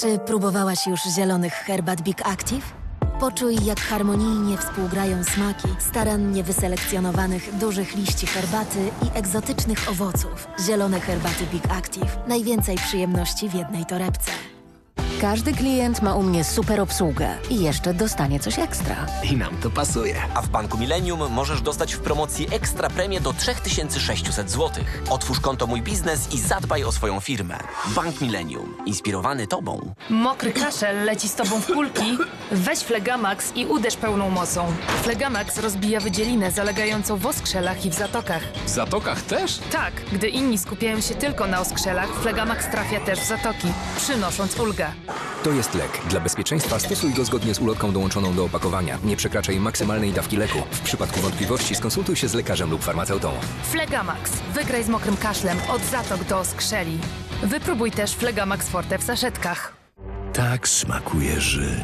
Czy próbowałaś już zielonych herbat Big Active? Poczuj, jak harmonijnie współgrają smaki starannie wyselekcjonowanych dużych liści herbaty i egzotycznych owoców. Zielone herbaty Big Active. Najwięcej przyjemności w jednej torebce. Każdy klient ma u mnie super obsługę i jeszcze dostanie coś ekstra. I nam to pasuje. A w Banku Millennium możesz dostać w promocji ekstra premię do 3600 zł. Otwórz konto Mój Biznes i zadbaj o swoją firmę. Bank Millennium. Inspirowany Tobą. Mokry kaszel leci z tobą w kulki? Weź Flegamax i uderz pełną mocą. Flegamax rozbija wydzielinę zalegającą w oskrzelach i w zatokach. W zatokach też? Tak, gdy inni skupiają się tylko na oskrzelach, Flegamax trafia też w zatoki, przynosząc ulgę. To jest lek. Dla bezpieczeństwa stosuj go zgodnie z ulotką dołączoną do opakowania. Nie przekraczaj maksymalnej dawki leku. W przypadku wątpliwości skonsultuj się z lekarzem lub farmaceutą. Flegamax. Wygraj z mokrym kaszlem od zatok do oskrzeli. Wypróbuj też Flegamax Forte w saszetkach. Tak smakuje Rzym.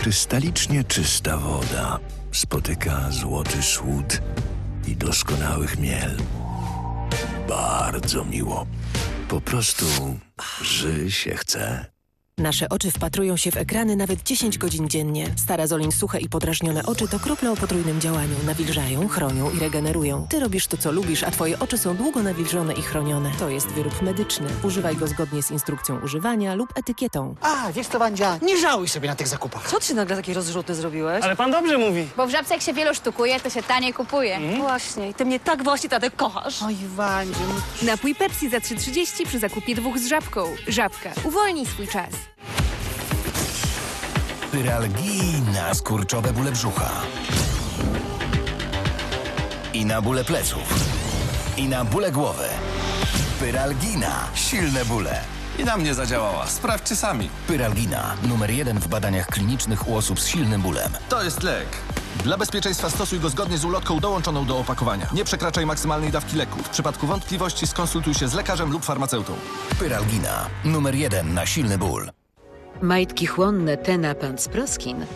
Krystalicznie czysta woda spotyka złoty słód i doskonały chmiel. Bardzo miło. Po prostu ży się chce. Nasze oczy wpatrują się w ekrany nawet 10 godzin dziennie. Starazolin suche i podrażnione oczy to krople o potrójnym działaniu. Nawilżają, chronią i regenerują. Ty robisz to, co lubisz, a twoje oczy są długo nawilżone i chronione. To jest wyrób medyczny. Używaj go zgodnie z instrukcją używania lub etykietą. A, wiesz co, Wandzia, nie żałuj sobie na tych zakupach. Co ty nagle takie rozrzuty zrobiłeś? Ale pan dobrze mówi. Bo w żabce jak się wielu sztukuje, to się taniej kupuje. Właśnie, i ty mnie tak właśnie, Tadek, kochasz. Oj, Wandziu, no Napój Pepsi za 3,30 przy zakupie dwóch z żabką. Żabka. Uwolnij swój czas. Pyralgina, skurczowe bóle brzucha. I na bóle pleców. I na bóle głowy. Pyralgina, silne bóle. I na mnie zadziałała. Sprawdźcie sami. Pyralgina, numer jeden w badaniach klinicznych u osób z silnym bólem. To jest lek. Dla bezpieczeństwa stosuj go zgodnie z ulotką dołączoną do opakowania. Nie przekraczaj maksymalnej dawki leku. W przypadku wątpliwości skonsultuj się z lekarzem lub farmaceutą. Pyralgina, numer jeden na silny ból. Majtki chłonne Tenapant z Proskin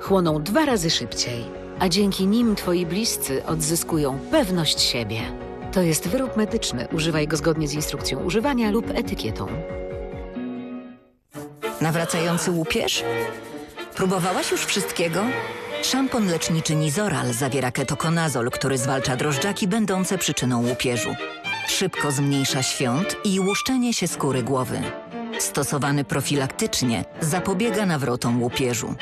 chłoną dwa razy szybciej, a dzięki nim twoi bliscy odzyskują pewność siebie. To jest wyrób medyczny. Używaj go zgodnie z instrukcją używania lub etykietą. Nawracający łupież? Próbowałaś już wszystkiego? Szampon leczniczy Nizoral zawiera ketokonazol, który zwalcza drożdżaki będące przyczyną łupieżu. Szybko zmniejsza świąt i łuszczenie się skóry głowy. Stosowany profilaktycznie zapobiega nawrotom łupieżu.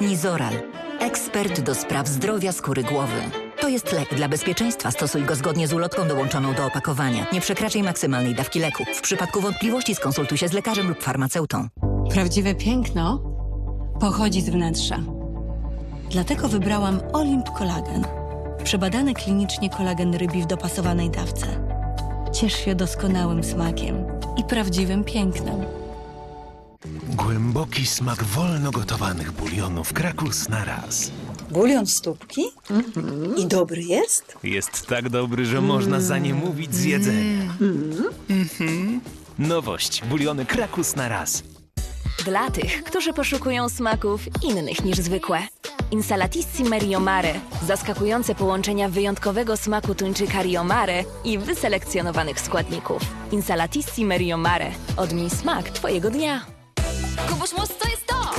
Nizoral. Ekspert do spraw zdrowia skóry głowy. To jest lek. Dla bezpieczeństwa stosuj go zgodnie z ulotką dołączoną do opakowania. Nie przekraczaj maksymalnej dawki leku. W przypadku wątpliwości skonsultuj się z lekarzem lub farmaceutą. Prawdziwe piękno pochodzi z wnętrza. Dlatego wybrałam Olimp Kolagen. Przebadany klinicznie kolagen rybi w dopasowanej dawce. Ciesz się doskonałym smakiem i prawdziwym pięknem. Głęboki smak wolno gotowanych bulionów Krakus na raz. Bulion stópki? I dobry jest? Jest tak dobry, że można za nie mówić z jedzenia. Mhm. Nowość. Buliony Krakus na raz. Dla tych, którzy poszukują smaków innych niż zwykłe. Insalatissime Rio Mare. Zaskakujące połączenia wyjątkowego smaku tuńczyka Rio Mare i wyselekcjonowanych składników. Insalatissime Rio Mare. Odmień smak Twojego dnia. Kubuś Mus to jest to!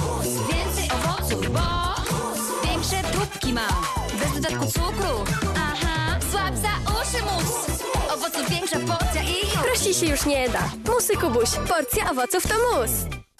Więcej owoców, bo większe tubki mam. Bez dodatku cukru. Aha, słab za uszy mus. Owoców większa porcja i... Prości się już nie da. Musy Kubuś. Porcja owoców to mus.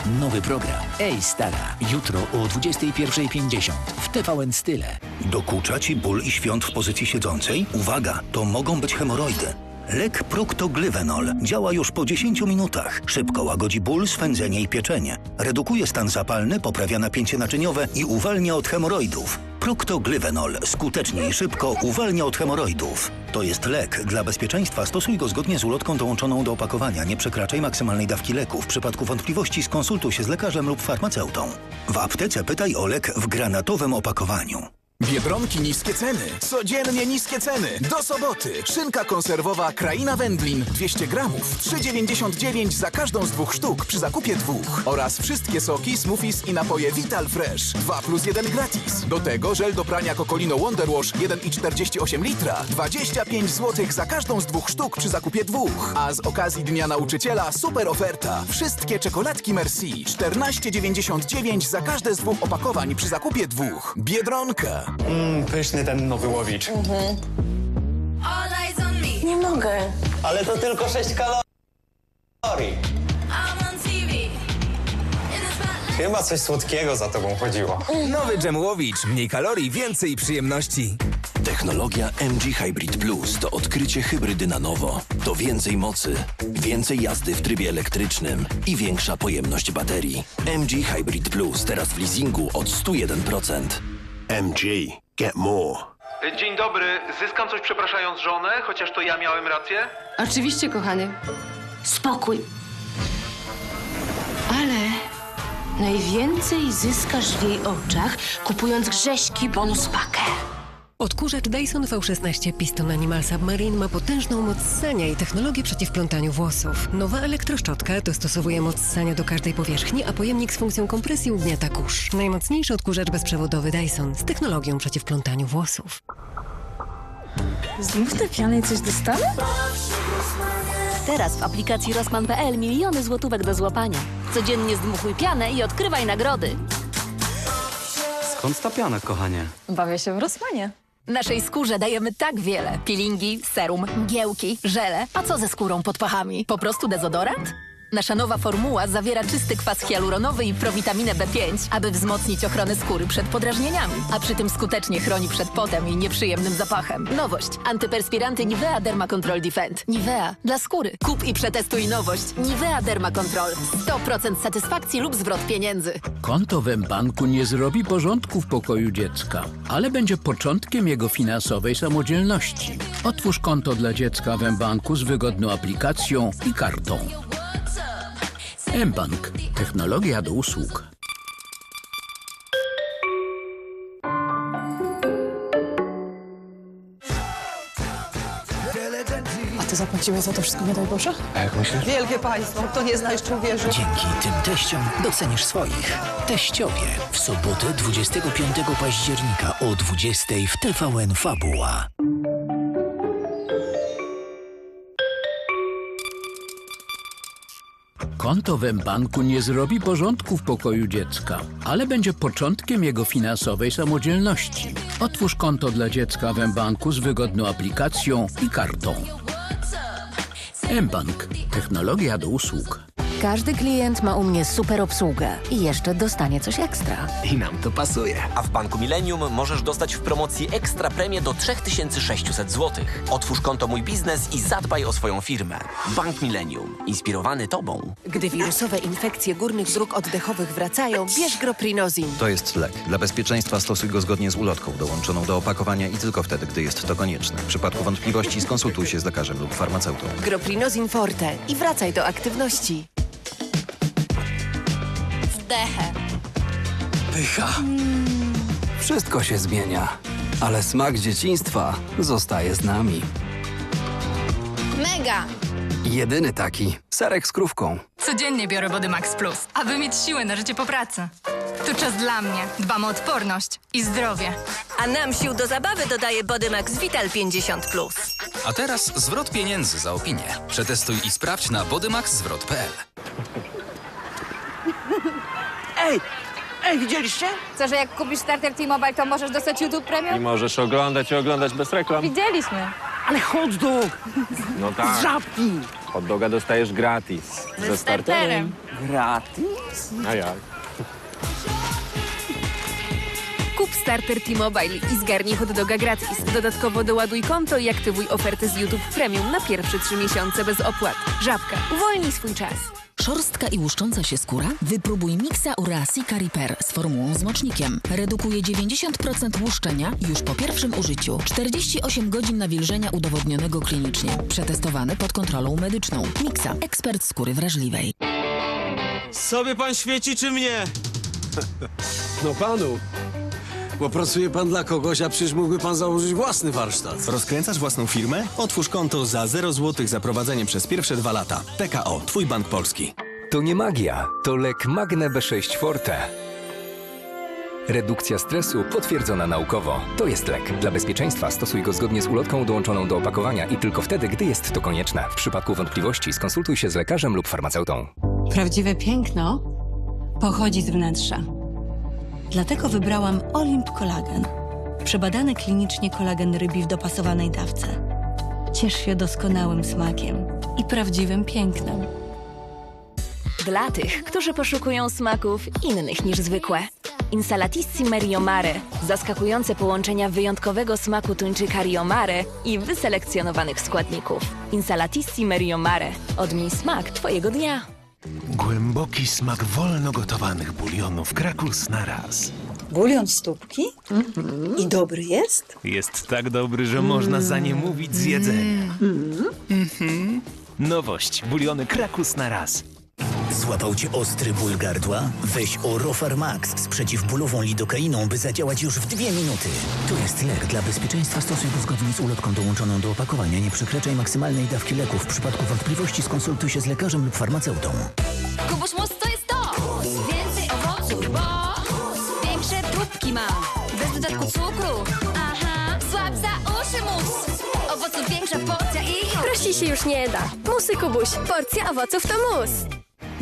Nowy program. Ej, stara. Jutro o 21.50 w TVN Style. Dokucza ci ból i świąt w pozycji siedzącej? Uwaga, to mogą być hemoroidy. Lek Proctoglyvenol działa już po 10 minutach. Szybko łagodzi ból, swędzenie i pieczenie. Redukuje stan zapalny, poprawia napięcie naczyniowe i uwalnia od hemoroidów. Proctoglyvenol skutecznie i szybko uwalnia od hemoroidów. To jest lek. Dla bezpieczeństwa stosuj go zgodnie z ulotką dołączoną do opakowania. Nie przekraczaj maksymalnej dawki leku. W przypadku wątpliwości skonsultuj się z lekarzem lub farmaceutą. W aptece pytaj o lek w granatowym opakowaniu. Biedronki niskie ceny. Codziennie niskie ceny. Do soboty. Szynka konserwowa Kraina Wędlin 200 gramów. 3,99 za każdą z dwóch sztuk przy zakupie dwóch. Oraz wszystkie soki, smoothies i napoje Vital Fresh. 2 plus 1 gratis. Do tego żel do prania Cocolino Wonder Wash 1,48 litra. 25 zł za każdą z dwóch sztuk przy zakupie dwóch. A z okazji Dnia Nauczyciela super oferta. Wszystkie czekoladki Merci. 14,99 za każde z dwóch opakowań przy zakupie dwóch. Biedronka. Mmm, pyszny ten nowy łowicz. Nie mogę. Ale to tylko 6 kalorii. Chyba coś słodkiego za tobą chodziło. Nowy Dżemłowicz. Mniej kalorii, więcej przyjemności. Technologia MG Hybrid Plus to odkrycie hybrydy na nowo. To więcej mocy, więcej jazdy w trybie elektrycznym i większa pojemność baterii. MG Hybrid Plus teraz w leasingu od 101%. MG. Get more. Dzień dobry, zyskam coś przepraszając żonę, chociaż to ja miałem rację? Oczywiście, kochany. Spokój. Ale najwięcej zyskasz w jej oczach, kupując grześki bonus pakę. Odkurzacz Dyson V16 Piston Animal Submarine ma potężną moc ssania i technologię przeciwplątaniu włosów. Nowa elektroszczotka dostosowuje moc ssania do każdej powierzchni, a pojemnik z funkcją kompresji ugniata kurz. Najmocniejszy odkurzacz bezprzewodowy Dyson z technologią przeciwplątaniu włosów. Znów te piany coś dostanę? Teraz w aplikacji Rosman.pl miliony złotówek do złapania. Codziennie zdmuchuj pianę i odkrywaj nagrody. Skąd ta piana, kochanie? Bawię się w Rosmanie. Naszej skórze dajemy tak wiele. Peelingi, serum, mgiełki, żele. A co ze skórą pod pachami? Po prostu dezodorant? Nasza nowa formuła zawiera czysty kwas hialuronowy i prowitaminę B5, aby wzmocnić ochronę skóry przed podrażnieniami, a przy tym skutecznie chroni przed potem i nieprzyjemnym zapachem. Nowość. Antyperspiranty Nivea Derma Control Defend. Nivea. Dla skóry. Kup i przetestuj nowość. Nivea Derma Control. 100% satysfakcji lub zwrot pieniędzy. Konto w M-Banku nie zrobi porządku w pokoju dziecka, ale będzie początkiem jego finansowej samodzielności. Otwórz konto dla dziecka w M-Banku z wygodną aplikacją i kartą. M-Bank. Technologia do usług. A ty zapłaciłeś za to wszystko, nie daj Boże? A jak myślisz? Wielkie państwo, to nie zna jeszcze uwierzy. Dzięki tym teściom docenisz swoich. Teściowie w sobotę 25 października o 20 w TVN Fabuła. Konto w M-Banku nie zrobi porządku w pokoju dziecka, ale będzie początkiem jego finansowej samodzielności. Otwórz konto dla dziecka w M-Banku z wygodną aplikacją i kartą. M-Bank. Technologia do usług. Każdy klient ma u mnie super obsługę i jeszcze dostanie coś ekstra. I nam to pasuje. A w Banku Millennium możesz dostać w promocji ekstra premię do 3600 zł. Otwórz konto Mój Biznes i zadbaj o swoją firmę. Bank Millennium. Inspirowany Tobą. Gdy wirusowe infekcje górnych dróg oddechowych wracają, bierz Groprinozin. To jest lek. Dla bezpieczeństwa stosuj go zgodnie z ulotką dołączoną do opakowania i tylko wtedy, gdy jest to konieczne. W przypadku wątpliwości skonsultuj się z lekarzem lub farmaceutą. Groprinozin Forte i wracaj do aktywności. Wdechę. Pycha. Wszystko się zmienia, ale smak dzieciństwa zostaje z nami. Mega! Jedyny taki. Serek z krówką. Codziennie biorę Body Max Plus, aby mieć siłę na życie po pracy. To czas dla mnie. Dbam o odporność i zdrowie. A nam sił do zabawy dodaje Bodymax Vital 50+. A teraz zwrot pieniędzy za opinię. Przetestuj i sprawdź na bodymaxzwrot.pl. Ej! Ej, widzieliście? Co, że jak kupisz starter T-Mobile, to możesz dostać YouTube Premium? I możesz oglądać i oglądać bez reklam. Widzieliśmy. Ale hot dog! No tak. Z żabki! Hot doga dostajesz gratis. Ze starterem. Gratis? A jak? Kup starter T-Mobile i zgarnij hot doga gratis. Dodatkowo doładuj konto i aktywuj ofertę z YouTube Premium na pierwsze trzy miesiące bez opłat. Żabka, uwolnij swój czas. Szorstka i łuszcząca się skóra? Wypróbuj Mixa Urasi Repair z formułą z mocznikiem. Redukuje 90% łuszczenia już po pierwszym użyciu. 48 godzin nawilżenia udowodnionego klinicznie. Przetestowany pod kontrolą medyczną. Mixa, ekspert skóry wrażliwej. Sobie pan świeci czy mnie? No panu. Bo pracuje pan dla kogoś, a przecież mógłby pan założyć własny warsztat. Rozkręcasz własną firmę? Otwórz konto za 0 zł za prowadzenie przez pierwsze dwa lata. PKO, Twój Bank Polski. To nie magia, to lek Magne B6 Forte. Redukcja stresu potwierdzona naukowo. To jest lek. Dla bezpieczeństwa stosuj go zgodnie z ulotką dołączoną do opakowania i tylko wtedy, gdy jest to konieczne. W przypadku wątpliwości skonsultuj się z lekarzem lub farmaceutą. Prawdziwe piękno pochodzi z wnętrza. Dlatego wybrałam Olimp Kolagen. Przebadany klinicznie kolagen rybi w dopasowanej dawce. Ciesz się doskonałym smakiem i prawdziwym pięknem. Dla tych, którzy poszukują smaków innych niż zwykłe. Insalatissime Rio Mare. Zaskakujące połączenia wyjątkowego smaku tuńczyka Rio Mare i wyselekcjonowanych składników. Insalatissime Rio Mare. Odmień smak Twojego dnia. Głęboki smak wolno gotowanych bulionów Krakus na raz. Bulion z tubki? I dobry jest? Jest tak dobry, że można za nie mówić z jedzenia. Mhm. Nowość. Buliony Krakus na raz. Złapał cię ostry ból gardła? Weź Orofar Max z przeciwbólową lidokainą, by zadziałać już w dwie minuty. To jest lek. Dla bezpieczeństwa stosuj go zgodnie z ulotką dołączoną do opakowania. Nie przekraczaj maksymalnej dawki leku. W przypadku wątpliwości skonsultuj się z lekarzem lub farmaceutą. Kubuś Mus to jest to! Więcej owoców, bo większe próbki mam. Bez dodatku cukru. Aha, słab za uszy mus. Owoców większa porcja i. Prości się już nie da. Musy Kubuś. Porcja owoców to mus.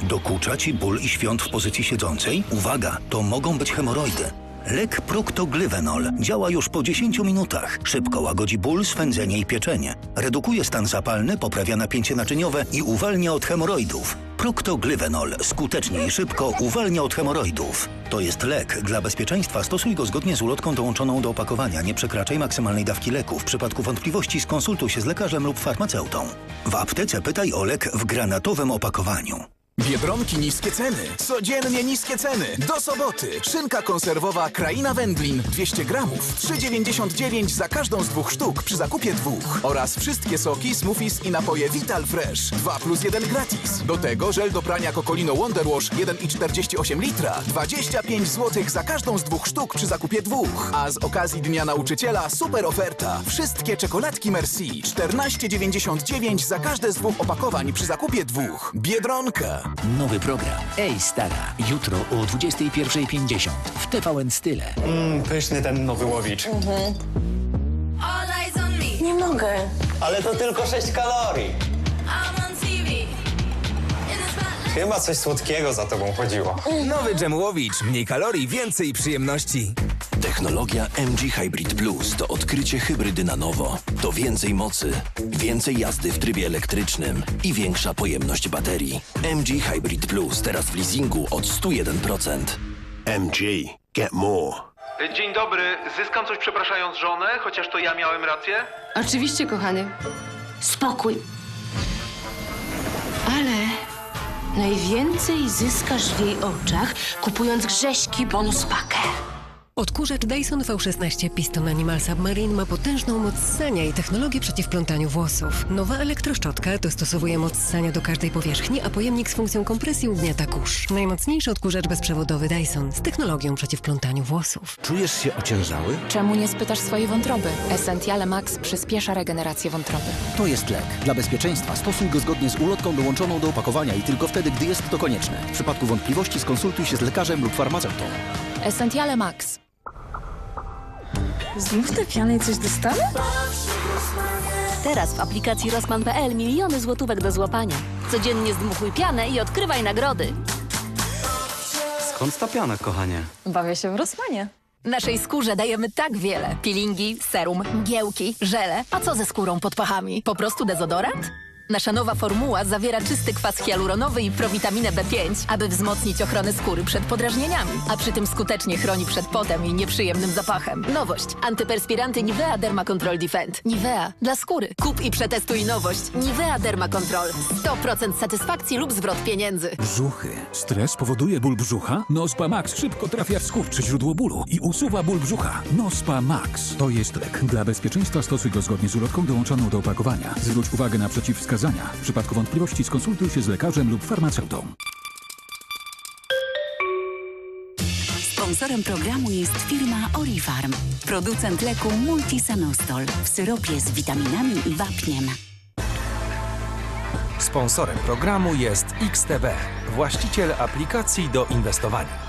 Dokucza ci ból i świąt w pozycji siedzącej? Uwaga, to mogą być hemoroidy. Lek Proctoglyvenol działa już po 10 minutach. Szybko łagodzi ból, swędzenie i pieczenie. Redukuje stan zapalny, poprawia napięcie naczyniowe i uwalnia od hemoroidów. Proctoglyvenol skutecznie i szybko uwalnia od hemoroidów. To jest lek. Dla bezpieczeństwa stosuj go zgodnie z ulotką dołączoną do opakowania. Nie przekraczaj maksymalnej dawki leku. W przypadku wątpliwości skonsultuj się z lekarzem lub farmaceutą. W aptece pytaj o lek w granatowym opakowaniu. Biedronki niskie ceny. Codziennie niskie ceny. Do soboty. Szynka konserwowa Kraina Wędlin 200 gramów. 3,99 za każdą z dwóch sztuk przy zakupie dwóch. Oraz wszystkie soki, smoothies i napoje Vital Fresh. 2 plus 1 gratis. Do tego żel do prania Kokolino Wonder Wash 1,48 litra. 25 zł za każdą z dwóch sztuk przy zakupie dwóch. A z okazji Dnia Nauczyciela super oferta. Wszystkie czekoladki Merci. 14,99 za każde z dwóch opakowań przy zakupie dwóch. Biedronka. Nowy program. Ej, stara. Jutro o 21.50 w TVN Style. Mmm, pyszny ten nowy łowicz. Me. Nie mogę. Ale to tylko 6 kalorii. Chyba coś słodkiego za tobą chodziło. Nowy Dżemłowicz. Mniej kalorii, więcej przyjemności. Technologia MG Hybrid Plus to odkrycie hybrydy na nowo. To więcej mocy, więcej jazdy w trybie elektrycznym i większa pojemność baterii. MG Hybrid Plus teraz w leasingu od 101%. MG. Get more. Dzień dobry, zyskam coś przepraszając żonę, chociaż to ja miałem rację? Oczywiście, kochany. Spokój. Ale najwięcej zyskasz w jej oczach, kupując grześki bonus pakę. Odkurzacz Dyson V16 Piston Animal Submarine ma potężną moc ssania i technologię przeciwplątaniu włosów. Nowa elektroszczotka dostosowuje moc ssania do każdej powierzchni, a pojemnik z funkcją kompresji ugniata kurz. Najmocniejszy odkurzacz bezprzewodowy Dyson z technologią przeciwplątaniu włosów. Czujesz się ociężały? Czemu nie spytasz swojej wątroby? Essentiale Max przyspiesza regenerację wątroby. To jest lek. Dla bezpieczeństwa stosuj go zgodnie z ulotką dołączoną do opakowania i tylko wtedy, gdy jest to konieczne. W przypadku wątpliwości skonsultuj się z lekarzem lub farmaceutą. Essentiale Max. Znów te piany coś dostanę? Teraz w aplikacji Rosman.pl miliony złotówek do złapania. Codziennie zdmuchuj pianę i odkrywaj nagrody. Skąd ta piana, kochanie? Bawię się w Rosmanie. Naszej skórze dajemy tak wiele. Peelingi, serum, mgiełki, żele. A co ze skórą pod pachami? Po prostu dezodorant? Nasza nowa formuła zawiera czysty kwas hialuronowy i prowitaminę B5, aby wzmocnić ochronę skóry przed podrażnieniami, a przy tym skutecznie chroni przed potem i nieprzyjemnym zapachem. Nowość. Antyperspiranty Nivea Derma Control Defend. Nivea. Dla skóry. Kup i przetestuj nowość. Nivea Derma Control. 100% satysfakcji lub zwrot pieniędzy. Brzuchy. Stres powoduje ból brzucha? Nospa Max szybko trafia w skurczy źródło bólu i usuwa ból brzucha. Nospa Max to jest lek. Dla bezpieczeństwa stosuj go zgodnie z ulotką dołączoną do opakowania. Zwróć uwagę na przeciwwskazania. W przypadku wątpliwości skonsultuj się z lekarzem lub farmaceutą. Sponsorem programu jest firma Orifarm, producent leku Multisanostol w syropie z witaminami i wapniem. Sponsorem programu jest XTB, właściciel aplikacji do inwestowania.